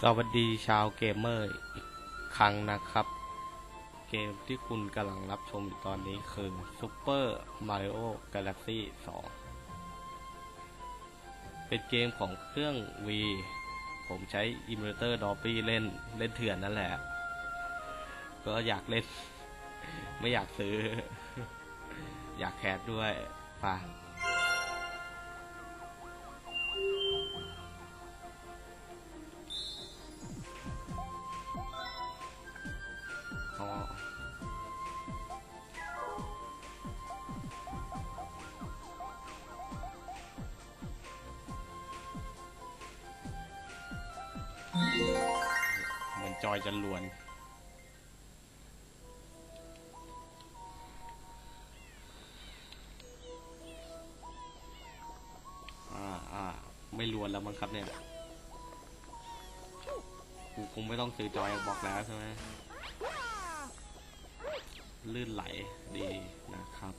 สวัสดีชาวเกมเมอร์อีกครั้งนะครับ เกมที่คุณกำลังรับชมอยู่ตอนนี้คือ Super Mario Galaxy 2 เป็นเกมของเครื่อง V ผมใช้ Emulator Dolby เล่นเล่นเถื่อนนั่นแหละ ก็อยากเล่น ไม่อยากซื้อ อยากแคสด้วยป่ะ เหมือนจะลวน อ่าอ่าไม่ลวนแล้วมั้งครับเนี่ย กูคงไม่ต้องซื้อจอยบอกแล้วใช่ไหมลื่นไหลดีนะครับ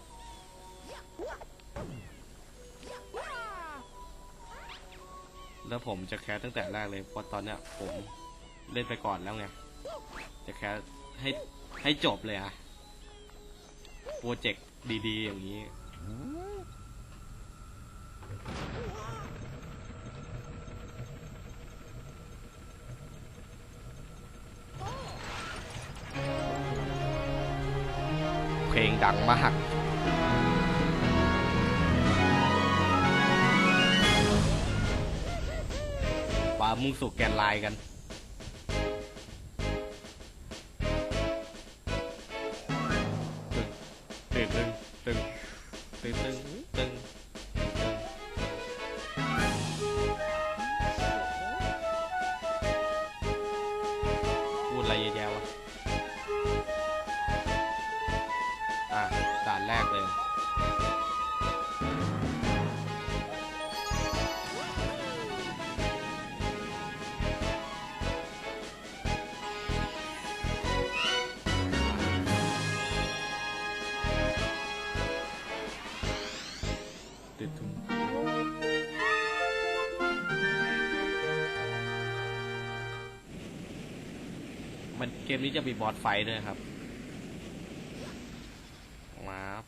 แล้วผมจะแคสตั้งแต่แรกเลยเพราะตอนเนี้ยผม เล่นไปก่อนแล้วไง จะแคสให้ให้จบเลยอะโปรเจกต์ดีๆ อย่างนี้ เพลงดังมากปามุ่งสู่แกนไลน์กัน มันเกมนี้จะมีบอสไฟด้วยครับ มาครับ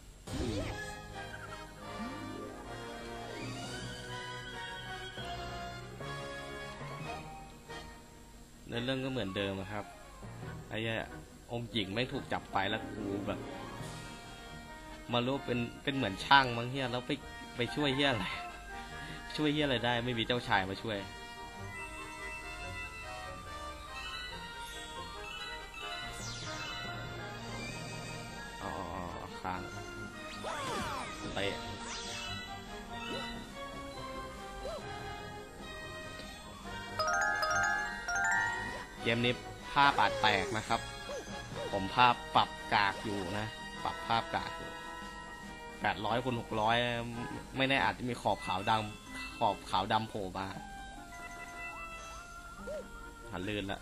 ในเรื่องก็เหมือนเดิมอะครับ ไอ้เหี้ยองค์หญิงไม่ถูกจับไปแล้วกูแบบ มารู้เป็นเป็นเหมือนช่างมั้งเฮียแล้วไปไปช่วยเฮียอะไร ช่วยเฮียอะไรได้ ไม่มีเจ้าชายมาช่วย เตะเกมนี้ภาพอาจแตกนะครับ ผมภาพปรับกากอยู่นะ ปรับภาพกากอยู่แปดร้อยคูณหกร้อยไม่แน่อาจจะมีขอบขาวดำขอบขาวดำโผล่มาหันลื่นละ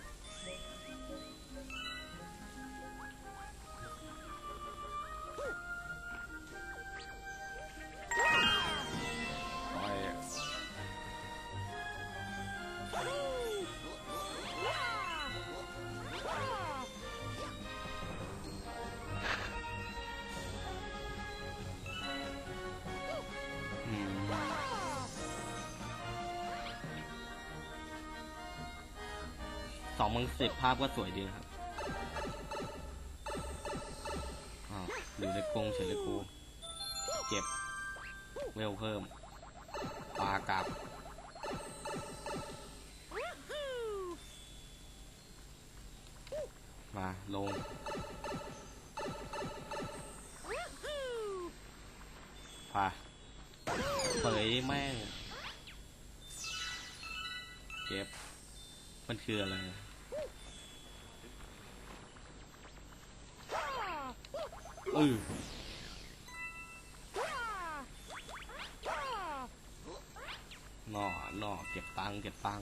สองมังสิบภาพก็สวยดีนะครับอ้าวอยู่ในกรงเฉยเลยกูเจ็บ เวลเพิ่ม ปลากลับ มาลงพาเผยแม่งเก็บ มันคืออะไรอือหน่อหน่อเก็บตังเก็บตัง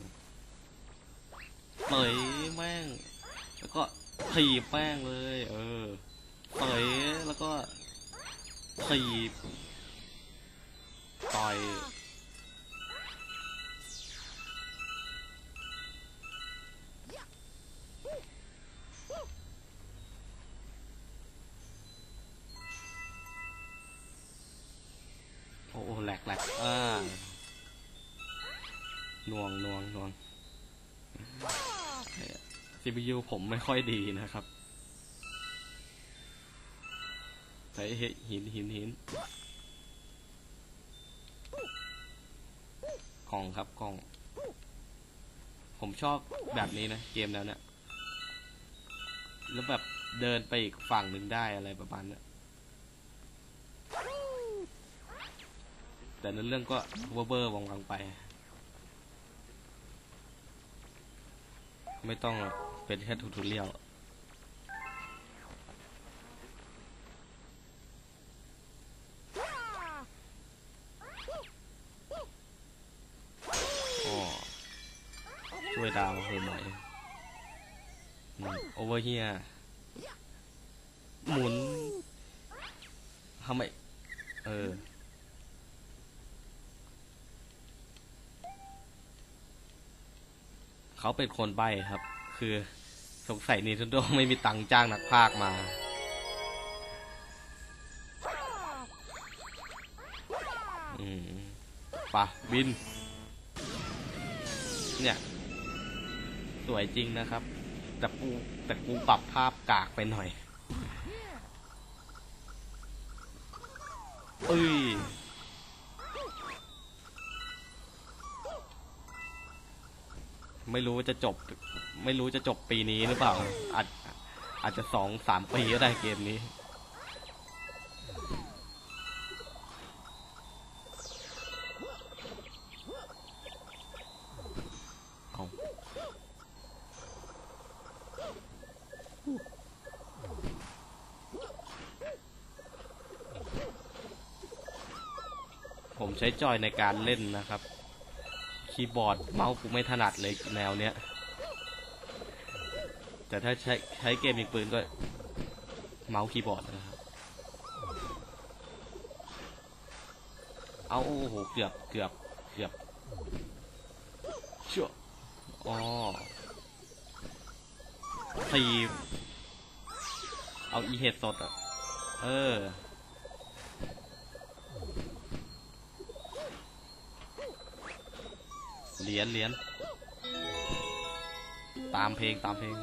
เผยแม่ง แล้วก็ถีบแม่งเลย เออเผยแล้วก็ถีบต่อย CPU ผมไม่ค่อยดีนะครับใช้หินหินหินกล่องครับกล่อง ผมชอบแบบนี้นะ เกมแล้วเนี่ยแล้วแบบเดินไปอีกฝั่งหนึ่งได้อะไรประมาณเนี้ยแต่ในเรื่องก็เวอร์เบอร์วังๆไป ไม่ต้องหรอก เป็นแค่ทูทูเรียลอ๋อช่วยดาวเฮหน่อยโอเวอร์เฮียหมุนทำไม เออเขาเป็นคนใบ้ครับ คือสงสัยนีทุนโดไม่มีตังค์จ้างนักพากมา อืมปะบิน เนี่ย สวยจริงนะครับ แต่กูแต่กูปรับภาพกากไปหน่อย เอ้ย ไม่รู้ว่าจะจบ ไม่รู้จะจบปีนี้หรือเปล่า อาจอาจจะสองสามปีก็ได้เกมนี้เอาผมใช้จอยในการเล่นนะครับ คีย์บอร์ดเมาส์กูไม่ถนัดเลยแนวเนี้ย แต่ถ้าใช้ใช้เกมยิงปืนก็ เมาส์คีย์บอร์ดนะครับ เอาโอ้โหเกือบเกือบเกือบชั่วอ๋อทีเอาอีเห็ดสดอะ เออ เหรียญเหรียญตามเพลงตามเพลง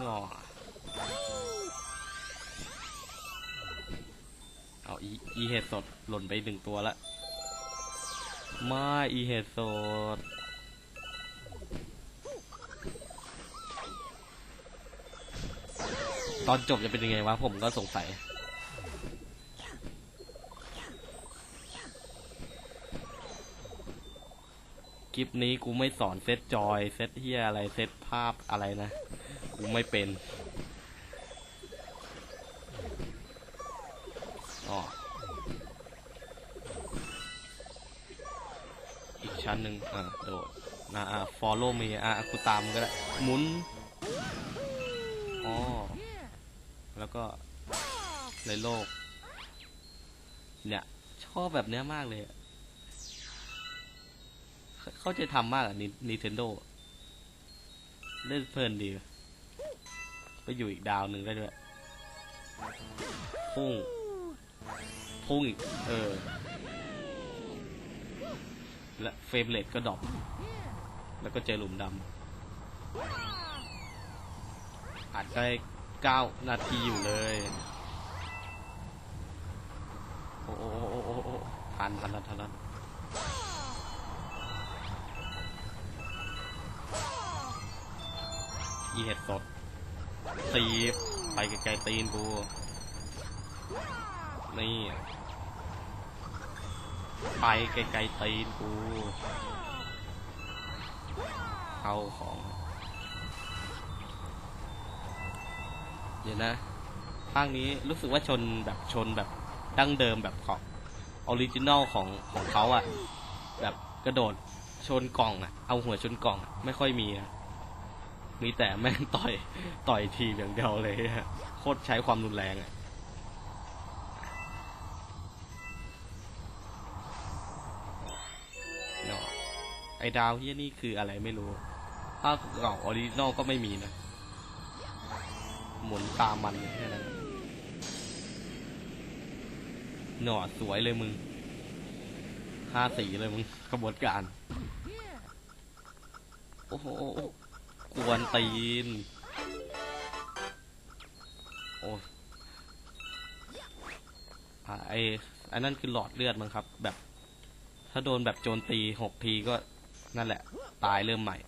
นอเอาอีอีเห็ดสดหล่นไปหนึ่งตัวละมาอีเห็ดสดตอนจบจะเป็นยังไงวะผมก็สงสัย ลิปนี้กูไม่สอนเซตจอย เซตเฮียอะไรเซตภาพอะไรนะ กูไม่เป็นอ๋ออีกชั้นหนึ่งอะโดดนะอะ follow me อะกูตามก็ได้หมุนอ๋อแล้วก็ในโลก เนี่ย ชอบแบบเนี้ยมากเลย เขาจะทำมากอะนิเทนโดเล่นเพลินดี ไปอยู่อีกดาวหนึ่งได้ด้วยพุ่งพุ่งอีก เออ และเฟมเรทก็ดรอปแล้วก็เจอหลุมดำอัดได้เก้านาทีอยู่เลย โอ้โอ้โอ้โอ้โอ้ทันทันทันทัน อีเห็ดสดตีไปไกลๆตีนกูนี่ไปไกลๆตีนกูเอาของ เดี๋ยวนะภาคนี้รู้สึกว่าชนแบบชนแบบดั้งเดิมแบบของออริจินอลของของเขาอะแบบกระโดดชนกล่องอะเอาหัวชนกล่อง ไม่ค่อยมีอะ มีแต่แม่งต่อยต่อยทีอย่างเดียวเลยโคตรใช้ความรุนแรงอะเนาะไอดาวเฮียนี่คืออะไรไม่รู้ภาคเก่าออริจินอลก็ไม่มีนะ หมุนตามมันแค่นั้นหน่อสวยเลยมึงห้าสีเลยมึงกระบวนการ โอ้โห กวนตีน โอ้อะไออันนั้นคือหลอดเลือดมั้งครับ แบบ ถ้าโดนแบบโจมตีหกทีก็นั่นแหละ ตายเริ่มใหม่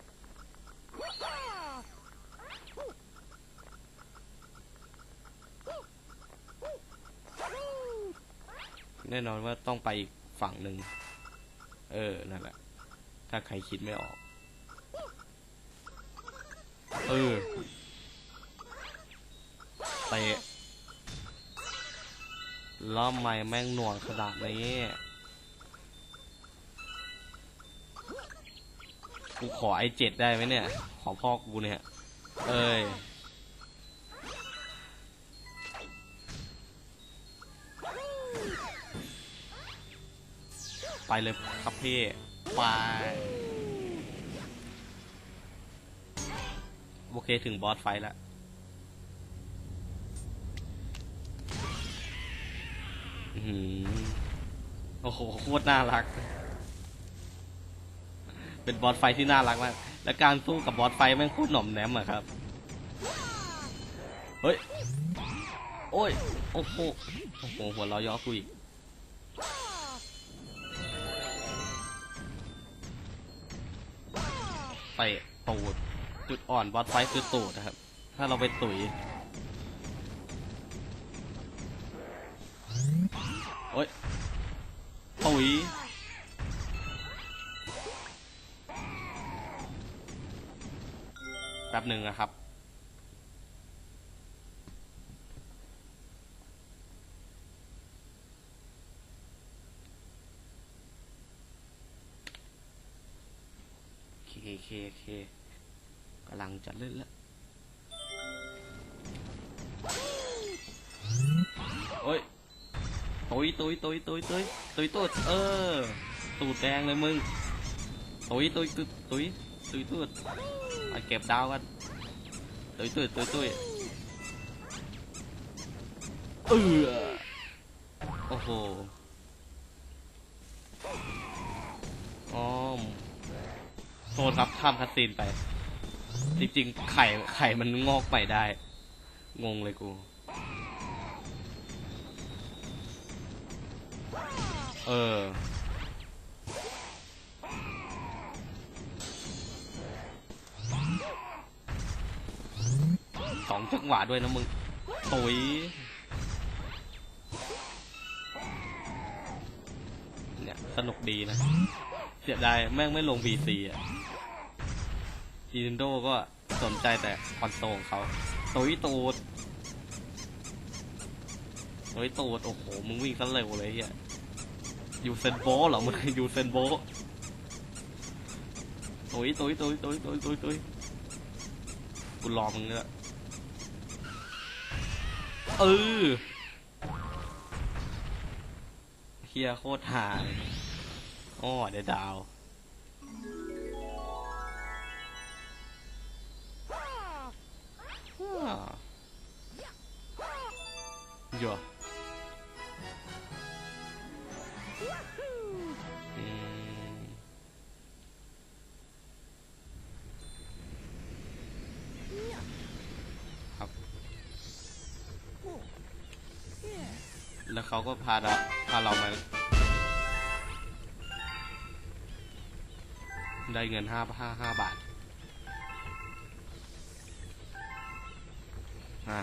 แน่นอนว่าต้องไปอีกฝั่งหนึ่ง เออ นั่นแหละ ถ้าใครคิดไม่ออก เออเตะล้อมไม่แม่งหน่วงขนาดนี้กูขอไอเจ็ดได้ไหมเนี่ย ขอพ่อกูเนี่ย เอ้ยไปเลยครับพี่ ไป โอเคถึงบอสไฟแล้วอือหือโอ้โหโคตรน่ารัก เป็นบอสไฟที่น่ารักมาก และการสู้กับบอสไฟแม่งโคตรหน่อมแนมอะครับ เฮ้ย โอ้ย โอ้โห โอ้โห หัวเราะย่อกูอีกเตะตูด จุดอ่อนบอสไฟท์คือตูดนะครับ ถ้าเราไปตุ๋ยโอ้ยตุ๋ยแป๊บหนึ่งนะครับเคเคเคำลังจะเล่นล้วโอ้ยตุยตุยตุยตุยตุยตุยตุดเออ ตูดแดงเลยมึงตุยตุยตุยตุยตุยตุดมาเก็บดาวกันตุยตุยตุยตุยเออโอ้โหอ้อมโทษครับข้ามคัสซีนไป จริงๆ ไข่ไข่มันงอกใหม่ได้ งงเลยกู เออ สองจังหวะด้วยนะมึง ตุยเนี่ย สนุกดีนะ เสียดายแม่งไม่ลง BC อะ Nintendo ก็ สนใจแต่คอนโซลของเขาตุยตูดตุยตูด โอ้โห มึงวิ่งซะเร็วเลยเฮียยูเซนโบเหรอมึงยูเซนโบตุยตุยตุยตุยตุยตุยตุยกูรอมึงเนี่ยเออเฮียโคตรห่างอ้อเดี๋ยวดาว แล้วเขาก็พาเราพาเรามาได้เงินห้าห้าห้าบาทอะ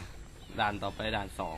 ด่านต่อไปด่านสอง